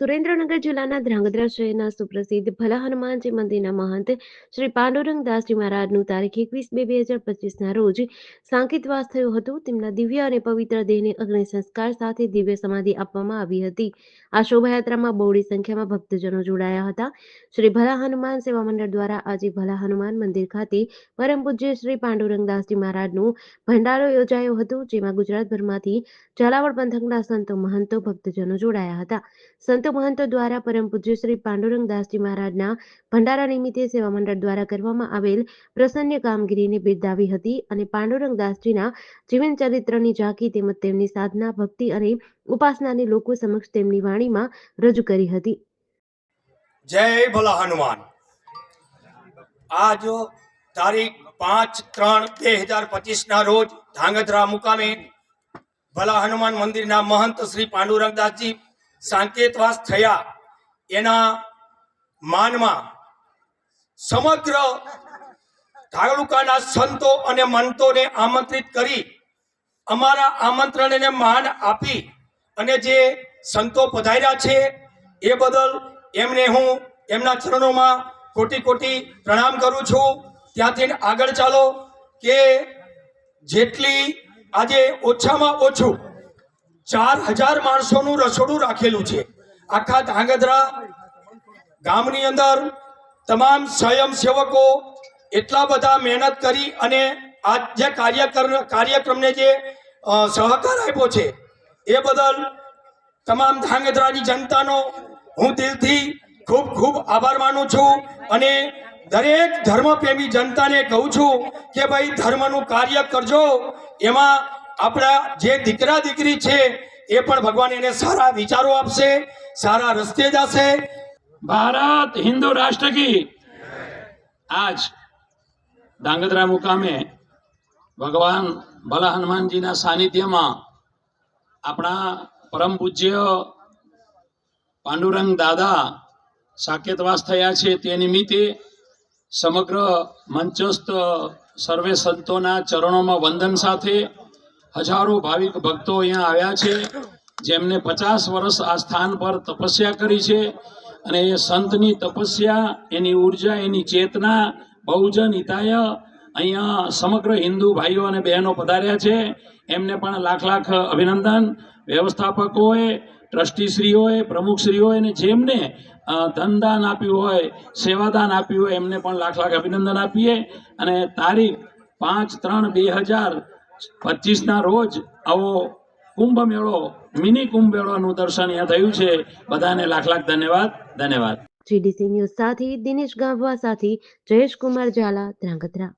સુરેન્દ્રનગર જિલ્લાના ધ્રાંગધ્રા શહેરના સુપ્રસિદ્ધ ભલા હનુમાનજી મંદિરના મહંત શ્રી પાંડુરંગ મહારાજનું તારીખ એકવીસ બે બે હજાર પચીસના રોજ સાંકિતવાસ થયો હતો. તેમના દિવ્ય અને પવિત્ર દેહને અગ્નિ સંસ્કાર સાથે દિવ્ય સમાધિ આપવામાં આવી હતી. આ શોભાયાત્રામાં બહોળી સંખ્યામાં ભક્તજનો જોડાયા હતા. શ્રી ભલા હનુમાન સેવા મંડળ દ્વારા આજે ભલા હનુમાન મંદિર ખાતે પરમ પૂજ્ય શ્રી પાંડુરંગ દાસજી મહારાજનું ભંડારો યોજાયો હતો, જેમાં ગુજરાતભરમાંથી ઝાલાવાડ પંથકના સંતો મહંતો ભક્તજનો જોડાયા હતા. સંતો મહંતો દ્વારા પરમ પૂજ્ય શ્રી પાંડુરંગ દાસજી મહારાજના ભંડારા નિમિત્તે સેવા મંડળ દ્વારા કરવામાં આવેલ પ્રસન્ય કામગીરીને બિરદાવી હતી અને પાંડુરંગ દાસજીના જીવન ચરિત્રની ઝાંખી તેમજ તેમની સાધના, ભક્તિ અને ઉપાસનાને લોકો સમક્ષ તેમની વાણીમાં રજૂ કરી હતી. જય ભલા હનુમાન. આજ તારીખ પાંચ ત્રણ બે હજાર પચીસના રોજ ધાંગધ્રા મુકામે ભલા હનુમાન મંદિરના મહંત શ્રી પાંડુરંગદાસજી સાંકેતવાસ થયા એના માનમાં સમગ્ર તાલુકાના સંતો અને મંતોને આમંત્રિત કરી અમારા આમંત્રણને માન આપી અને જે સંતો પધાર્યા છે એ બદલ એમને હું એમના ચરણોમાં કોટી કોટી પ્રણામ કરું છું. ત્યાંથી આગળ ચાલો કે જેટલી આજે ઓછામાં ઓછું ચાર હજાર માણસોનું રસોડું રાખેલું છે. આખા ધાંગધ્રા ગામની અંદર તમામ સ્વયંસેવકો એટલા બધા મહેનત કરી અને આ જે કાર્યકર, કાર્યક્રમને જે સહકાર આપ્યો છે, એ બદલ તમામ ધાંગધ્રાની જનતાનો હું દિલથી ખૂબ ખૂબ આભાર માનું છું અને દરેક ધર્મપ્રેમી જનતાને કહું છું કે ભાઈ ધર્મનું કાર્ય કરજો, એમાં આપણા જે દીકરા દીકરી છે, એ પણ ભગવાન એને સારા વિચારો આપશે, સારા રસ્તે જશે. ભારત હિન્દુ રાષ્ટ્ર કી આજ ધાંગધ્રા મુકામે ભગવાન ભલા હનુમાનજીના સાનિધ્યમાં આપણા પરમ પૂજ્ય પાંડુરંગ દાદા સાકેતવાસ થયા છે. તે નિમિત્તે સમગ્ર મંચસ્થ સર્વે સંતોના ચરણોમાં વંદન સાથે હજારો ભાવિક ભક્તો અહીંયા આવ્યા છે, જેમને પચાસ વર્ષ આ સ્થાન પર તપસ્યા કરી છે અને એ સંતની તપસ્યા, એની ઊર્જા, એની ચેતના, બહુજન હિતાય અહીંયા સમગ્ર હિન્દુ ભાઈઓ અને બહેનો પધાર્યા છે. એમને પણ લાખ લાખ અભિનંદન. વ્યવસ્થાપકોએ, ટ્રસ્ટીશ્રીઓએ, પ્રમુખશ્રીઓએ અને જેમને ધનદાન આપ્યું હોય, સેવાદાન આપ્યું હોય, એમને પણ લાખ લાખ અભિનંદન આપીએ. અને તારીખ પાંચ ત્રણ બે હજાર પચીસના રોજ આવો કુંભ મેળો મિની કુંભ મેળોનું દર્શન અહીંયા થયું છે. બધાને લાખ લાખ ધન્યવાદ ધન્યવાદ. જીડીસી ન્યૂઝ સાથે દિનેશ ગાંભવા સાથે જયેશ કુમાર ઝાલા, ધ્રાંગધ્રા.